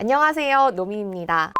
안녕하세요. 노미입니다.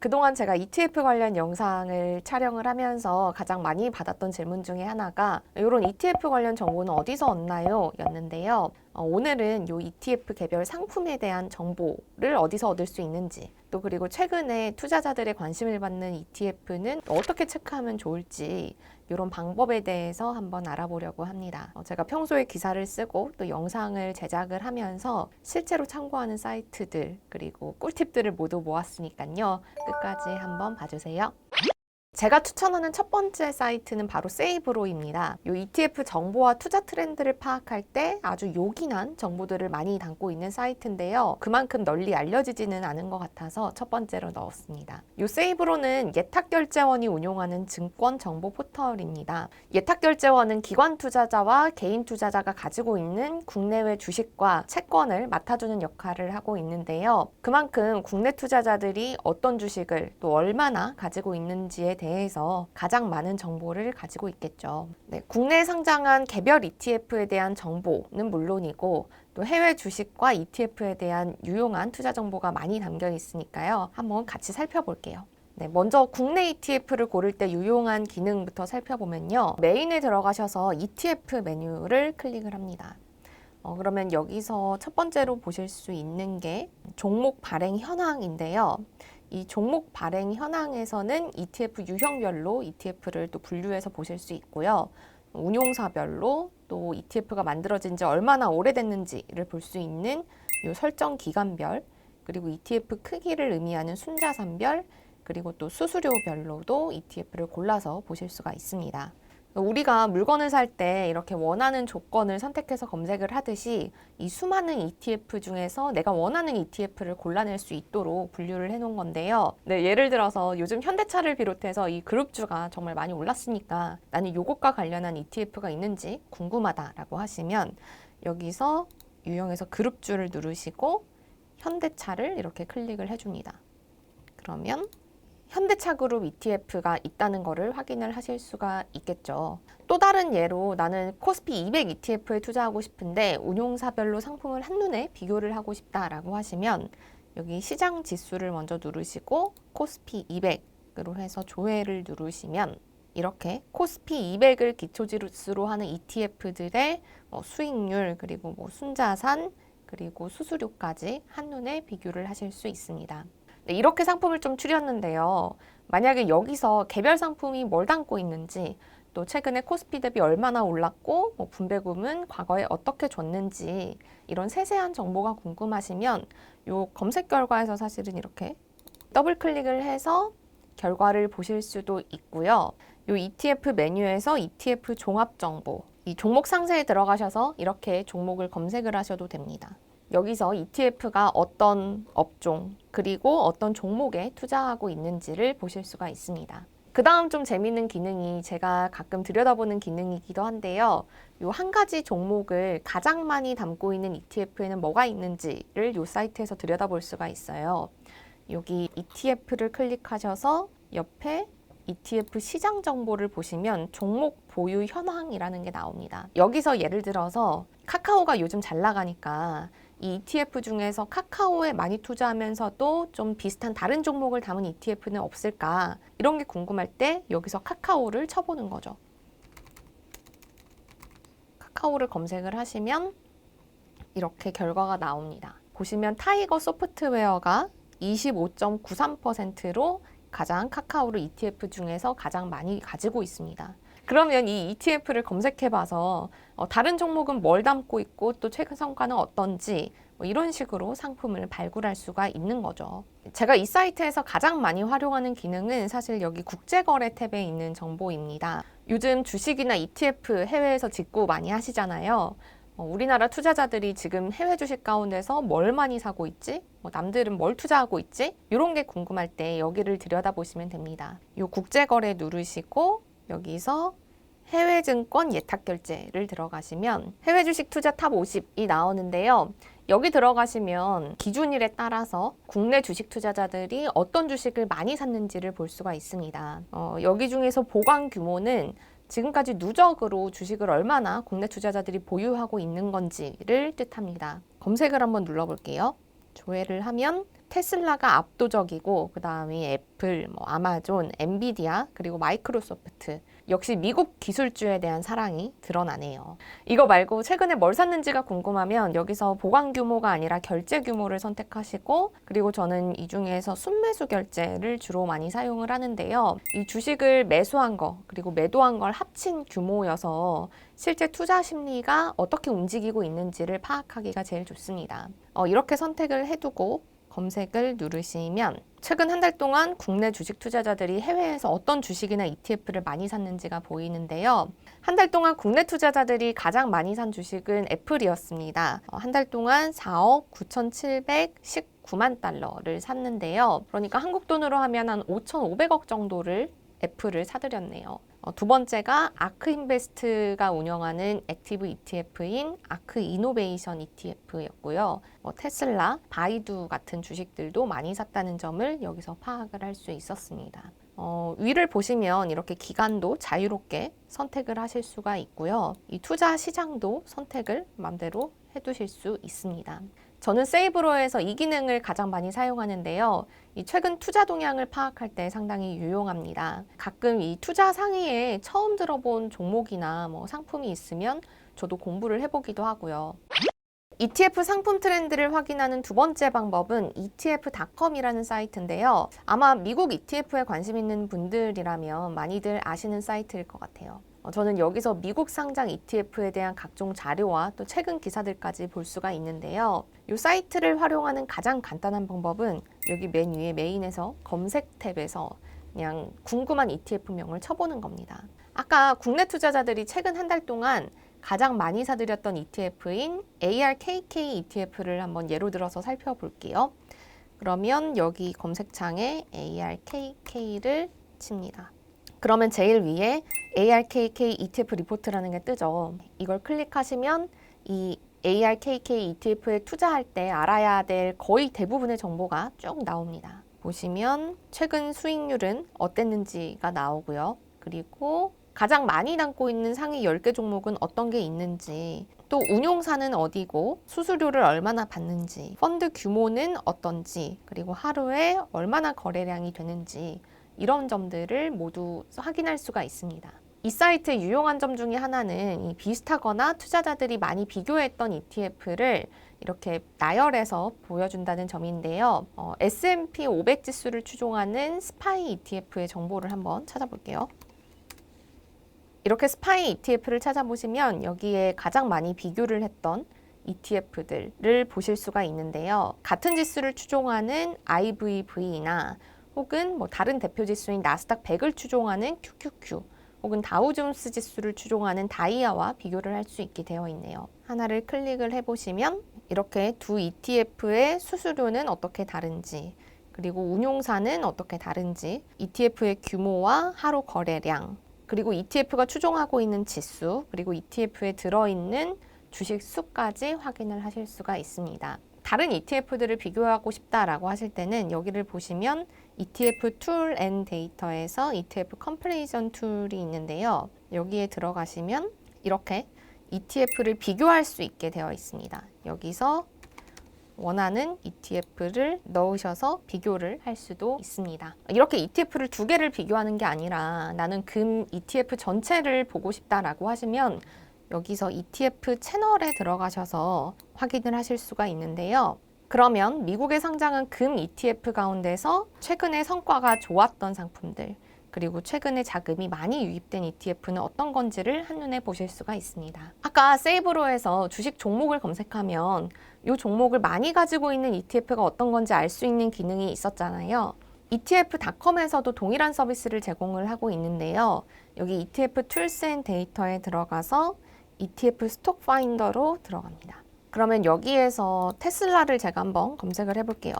그동안 제가 ETF 관련 영상을 촬영을 하면서 가장 많이 받았던 질문 중에 하나가 이런 ETF 관련 정보는 어디서 얻나요? 였는데요. 어, 오늘은 이 ETF 개별 상품에 대한 정보를 어디서 얻을 수 있는지 또 그리고 최근에 투자자들의 관심을 받는 ETF는 어떻게 체크하면 좋을지 이런 방법에 대해서 한번 알아보려고 합니다. 어, 제가 평소에 기사를 쓰고 또 영상을 제작을 하면서 실제로 참고하는 사이트들 그리고 꿀팁들을 모두 모았으니까요. 끝까지 한번 봐주세요. 제가 추천하는 첫 번째 사이트는 바로 세이브로입니다. 이 ETF 정보와 투자 트렌드를 파악할 때 아주 요긴한 정보들을 많이 담고 있는 사이트인데요. 그만큼 널리 알려지지는 않은 것 같아서 첫 번째로 넣었습니다. 이 세이브로는 예탁결제원이 운용하는 증권 정보 포털입니다. 예탁결제원은 기관 투자자와 개인 투자자가 가지고 있는 국내외 주식과 채권을 맡아주는 역할을 하고 있는데요. 그만큼 국내 투자자들이 어떤 주식을 또 얼마나 가지고 있는지에 대해 서 가장 많은 정보를 가지고 있겠죠. 네, 국내에 상장한 개별 ETF에 대한 정보는 물론이고 또 해외 주식과 ETF에 대한 유용한 투자 정보가 많이 담겨 있으니까요. 한번 같이 살펴볼게요. 네, 먼저 국내 ETF를 고를 때 유용한 기능부터 살펴보면요. 메인에 들어가셔서 ETF 메뉴를 클릭을 합니다. 어, 그러면 여기서 첫 번째로 보실 수 있는 게 종목 발행 현황인데요. 이 종목 발행 현황에서는 ETF 유형별로 ETF를 또 분류해서 보실 수 있고요. 운용사별로 또 ETF가 만들어진 지 얼마나 오래됐는지를 볼 수 있는 이 설정 기간별 그리고 ETF 크기를 의미하는 순자산별 그리고 또 수수료별로도 ETF를 골라서 보실 수가 있습니다. 우리가 물건을 살 때 이렇게 원하는 조건을 선택해서 검색을 하듯이 이 수많은 ETF 중에서 내가 원하는 ETF를 골라낼 수 있도록 분류를 해놓은 건데요. 네, 예를 들어서 요즘 현대차를 비롯해서 이 그룹주가 정말 많이 올랐으니까 나는 요것과 관련한 ETF가 있는지 궁금하다라고 하시면 여기서 유형에서 그룹주를 누르시고 현대차를 이렇게 클릭을 해줍니다. 그러면 현대차 그룹 ETF가 있다는 것을 확인을 하실 수가 있겠죠. 또 다른 예로 나는 코스피 200 ETF에 투자하고 싶은데 운용사별로 상품을 한눈에 비교를 하고 싶다라고 하시면 여기 시장 지수를 먼저 누르시고 코스피 200으로 해서 조회를 누르시면 이렇게 코스피 200을 기초지수로 하는 ETF들의 뭐 수익률 그리고 뭐 순자산 그리고 수수료까지 한눈에 비교를 하실 수 있습니다. 네, 이렇게 상품을 좀 추렸는데요. 만약에 여기서 개별 상품이 뭘 담고 있는지 또 최근에 코스피 대비 얼마나 올랐고 뭐 분배금은 과거에 어떻게 줬는지 이런 세세한 정보가 궁금하시면 요 검색 결과에서 사실은 이렇게 더블 클릭을 해서 결과를 보실 수도 있고요. 요 ETF 메뉴에서 ETF 종합 정보 이 종목 상세에 들어가셔서 이렇게 종목을 검색을 하셔도 됩니다. 여기서 ETF가 어떤 업종 그리고 어떤 종목에 투자하고 있는지를 보실 수가 있습니다. 그 다음 좀 재밌는 기능이 제가 가끔 들여다보는 기능이기도 한데요. 요 한 가지 종목을 가장 많이 담고 있는 ETF에는 뭐가 있는지를 요 사이트에서 들여다볼 수가 있어요. 여기 ETF를 클릭하셔서 옆에 ETF 시장 정보를 보시면 종목 보유 현황이라는 게 나옵니다. 여기서 예를 들어서 카카오가 요즘 잘 나가니까 이 ETF 중에서 카카오에 많이 투자하면서도 좀 비슷한 다른 종목을 담은 ETF는 없을까? 이런 게 궁금할 때 여기서 카카오를 쳐보는 거죠. 카카오를 검색을 하시면 이렇게 결과가 나옵니다. 보시면 타이거 소프트웨어가 25.93%로 가장 카카오를 ETF 중에서 가장 많이 가지고 있습니다. 그러면 이 ETF를 검색해봐서 어, 다른 종목은 뭘 담고 있고 또 최근 성과는 어떤지 뭐 이런 식으로 상품을 발굴할 수가 있는 거죠. 제가 이 사이트에서 가장 많이 활용하는 기능은 사실 여기 국제거래 탭에 있는 정보입니다. 요즘 주식이나 ETF 해외에서 직구 많이 하시잖아요. 어, 우리나라 투자자들이 지금 해외 주식 가운데서 뭘 많이 사고 있지? 뭐 남들은 뭘 투자하고 있지? 이런 게 궁금할 때 여기를 들여다보시면 됩니다. 이 국제거래 누르시고 여기서 해외 증권 예탁 결제를 들어가시면 해외 주식 투자 탑 50이 나오는데요. 여기 들어가시면 기준일에 따라서 국내 주식 투자자들이 어떤 주식을 많이 샀는지를 볼 수가 있습니다. 어, 여기 중에서 보관 규모는 지금까지 누적으로 주식을 얼마나 국내 투자자들이 보유하고 있는 건지를 뜻합니다. 검색을 한번 눌러볼게요. 조회를 하면 테슬라가 압도적이고 그 다음에 애플, 뭐 아마존, 엔비디아 그리고 마이크로소프트 역시 미국 기술주에 대한 사랑이 드러나네요. 이거 말고 최근에 뭘 샀는지가 궁금하면 여기서 보관 규모가 아니라 결제 규모를 선택하시고 그리고 저는 이 중에서 순매수 결제를 주로 많이 사용을 하는데요. 이 주식을 매수한 거 그리고 매도한 걸 합친 규모여서 실제 투자 심리가 어떻게 움직이고 있는지를 파악하기가 제일 좋습니다. 어, 이렇게 선택을 해두고 검색을 누르시면 최근 한 달 동안 국내 주식 투자자들이 해외에서 어떤 주식이나 ETF를 많이 샀는지가 보이는데요. 한 달 동안 국내 투자자들이 가장 많이 산 주식은 애플이었습니다. 어, 한달 동안 4억 9,719만 달러를 샀는데요. 그러니까 한국 돈으로 하면 한 5,500억 정도를 애플을 사들였네요. 어, 두 번째가 아크 인베스트가 운영하는 액티브 ETF인 아크 이노베이션 ETF였고요. 뭐 테슬라, 바이두 같은 주식들도 많이 샀다는 점을 여기서 파악을 할 수 있었습니다. 어, 위를 보시면 이렇게 기간도 자유롭게 선택을 하실 수가 있고요. 이 투자 시장도 선택을 마음대로 해두실 수 있습니다. 저는 세이브로에서 이 기능을 가장 많이 사용하는데요. 이 최근 투자 동향을 파악할 때 상당히 유용합니다. 가끔 이 투자 상위에 처음 들어본 종목이나 뭐 상품이 있으면 저도 공부를 해보기도 하고요. ETF 상품 트렌드를 확인하는 두 번째 방법은 etf.com이라는 사이트인데요. 아마 미국 ETF에 관심 있는 분들이라면 많이들 아시는 사이트일 것 같아요. 어, 저는 여기서 미국 상장 ETF에 대한 각종 자료와 또 최근 기사들까지 볼 수가 있는데요. 이 사이트를 활용하는 가장 간단한 방법은 여기 맨 위에 메인에서 검색 탭에서 그냥 궁금한 ETF명을 쳐보는 겁니다. 아까 국내 투자자들이 최근 한 달 동안 가장 많이 사들였던 ETF인 ARKK ETF를 한번 예로 들어서 살펴볼게요. 그러면 여기 검색창에 ARKK를 칩니다. 그러면 제일 위에 ARKK ETF 리포트라는 게 뜨죠. 이걸 클릭하시면 이 ARKK ETF에 투자할 때 알아야 될 거의 대부분의 정보가 쭉 나옵니다. 보시면 최근 수익률은 어땠는지가 나오고요. 그리고 가장 많이 담고 있는 상위 10개 종목은 어떤 게 있는지, 또 운용사는 어디고, 수수료를 얼마나 받는지, 펀드 규모는 어떤지, 그리고 하루에 얼마나 거래량이 되는지, 이런 점들을 모두 확인할 수가 있습니다. 이 사이트의 유용한 점 중에 하나는 이 비슷하거나 투자자들이 많이 비교했던 ETF를 이렇게 나열해서 보여준다는 점인데요. 어, S&P 500 지수를 추종하는 스파이 ETF의 정보를 한번 찾아볼게요. 이렇게 스파이 ETF를 찾아보시면 여기에 가장 많이 비교를 했던 ETF들을 보실 수가 있는데요. 같은 지수를 추종하는 IVV나 혹은 뭐 다른 대표 지수인 나스닥 100을 추종하는 QQQ 혹은 다우존스 지수를 추종하는 다이아와 비교를 할 수 있게 되어 있네요. 하나를 클릭을 해보시면 이렇게 두 ETF의 수수료는 어떻게 다른지 그리고 운용사는 어떻게 다른지 ETF의 규모와 하루 거래량 그리고 ETF가 추종하고 있는 지수 그리고 ETF에 들어있는 주식 수까지 확인을 하실 수가 있습니다. 다른 ETF들을 비교하고 싶다라고 하실 때는 여기를 보시면 ETF 툴 앤 데이터에서 ETF 컴플레이션 툴이 있는데요. 여기에 들어가시면 이렇게 ETF를 비교할 수 있게 되어 있습니다. 여기서 원하는 ETF를 넣으셔서 비교를 할 수도 있습니다. 이렇게 ETF를 두 개를 비교하는 게 아니라 나는 금 ETF 전체를 보고 싶다라고 하시면 여기서 ETF 채널에 들어가셔서 확인을 하실 수가 있는데요. 그러면 미국에 상장한 금 ETF 가운데서 최근에 성과가 좋았던 상품들, 그리고 최근에 자금이 많이 유입된 ETF는 어떤 건지를 한눈에 보실 수가 있습니다. 아까 세이브로에서 주식 종목을 검색하면 이 종목을 많이 가지고 있는 ETF가 어떤 건지 알 수 있는 기능이 있었잖아요. ETF.com에서도 동일한 서비스를 제공을 하고 있는데요. 여기 ETF 툴스 앤 데이터에 들어가서 ETF 스톡 파인더로 들어갑니다. 그러면 여기에서 테슬라를 제가 한번 검색을 해볼게요.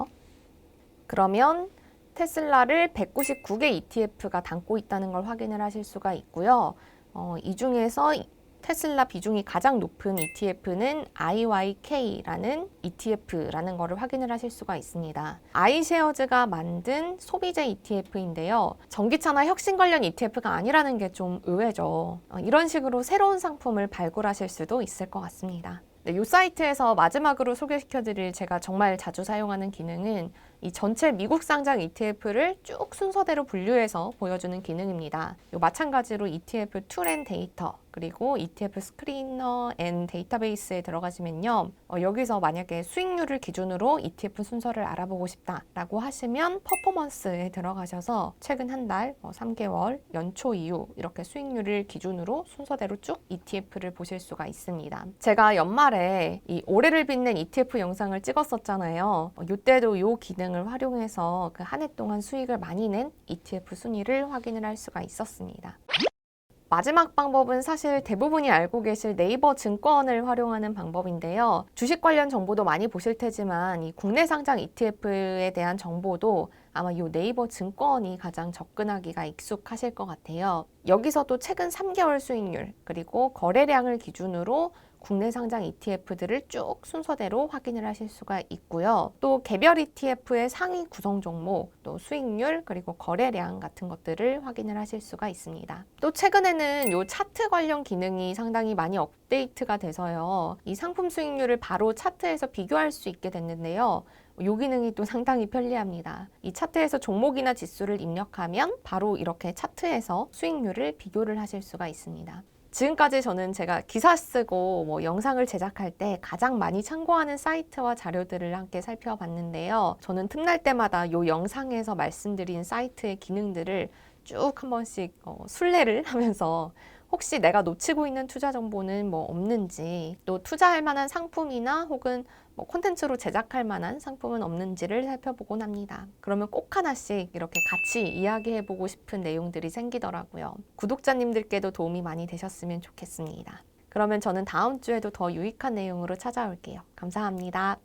그러면 테슬라를 199개 ETF가 담고 있다는 걸 확인을 하실 수가 있고요. 어, 이 중에서 테슬라 비중이 가장 높은 ETF는 IYK라는 ETF라는 것을 확인을 하실 수가 있습니다. 아이쉐어즈가 만든 소비재 ETF인데요. 전기차나 혁신 관련 ETF가 아니라는 게 좀 의외죠. 어, 이런 식으로 새로운 상품을 발굴하실 수도 있을 것 같습니다. 네, 이 사이트에서 마지막으로 소개시켜드릴 제가 정말 자주 사용하는 기능은 이 전체 미국 상장 ETF를 쭉 순서대로 분류해서 보여주는 기능입니다. 요 마찬가지로 ETF 툴앤 데이터 그리고 ETF 스크리너 앤 데이터베이스에 들어가시면요. 어, 여기서 만약에 수익률을 기준으로 ETF 순서를 알아보고 싶다라고 하시면 퍼포먼스에 들어가셔서 최근 한 달, 뭐 3개월, 연초 이후 이렇게 수익률을 기준으로 순서대로 쭉 ETF를 보실 수가 있습니다. 제가 연말에 이 올해를 빛낸 ETF 영상을 찍었었잖아요. 어, 이때도 이 기능을 활용해서 그 한 해 동안 수익을 많이 낸 ETF 순위를 확인을 할 수가 있었습니다. 마지막 방법은 사실 대부분이 알고 계실 네이버 증권을 활용하는 방법인데요. 주식 관련 정보도 많이 보실 테지만 이 국내 상장 ETF에 대한 정보도 아마 이 네이버 증권이 가장 접근하기가 익숙하실 것 같아요. 여기서도 최근 3개월 수익률 그리고 거래량을 기준으로 국내 상장 ETF들을 쭉 순서대로 확인을 하실 수가 있고요. 또 개별 ETF의 상위 구성 종목, 또 수익률, 그리고 거래량 같은 것들을 확인을 하실 수가 있습니다. 또 최근에는 요 차트 관련 기능이 상당히 많이 업데이트가 돼서요. 이 상품 수익률을 바로 차트에서 비교할 수 있게 됐는데요. 요 기능이 또 상당히 편리합니다. 이 차트에서 종목이나 지수를 입력하면 바로 이렇게 차트에서 수익률을 비교를 하실 수가 있습니다. 지금까지 저는 제가 기사 쓰고 뭐 영상을 제작할 때 가장 많이 참고하는 사이트와 자료들을 함께 살펴봤는데요. 저는 틈날 때마다 이 영상에서 말씀드린 사이트의 기능들을 쭉 한 번씩 어, 순례를 하면서 혹시 내가 놓치고 있는 투자 정보는 뭐 없는지 또 투자할 만한 상품이나 혹은 뭐 콘텐츠로 제작할 만한 상품은 없는지를 살펴보곤 합니다. 그러면 꼭 하나씩 이렇게 같이 이야기해보고 싶은 내용들이 생기더라고요. 구독자님들께도 도움이 많이 되셨으면 좋겠습니다. 그러면 저는 다음 주에도 더 유익한 내용으로 찾아올게요. 감사합니다.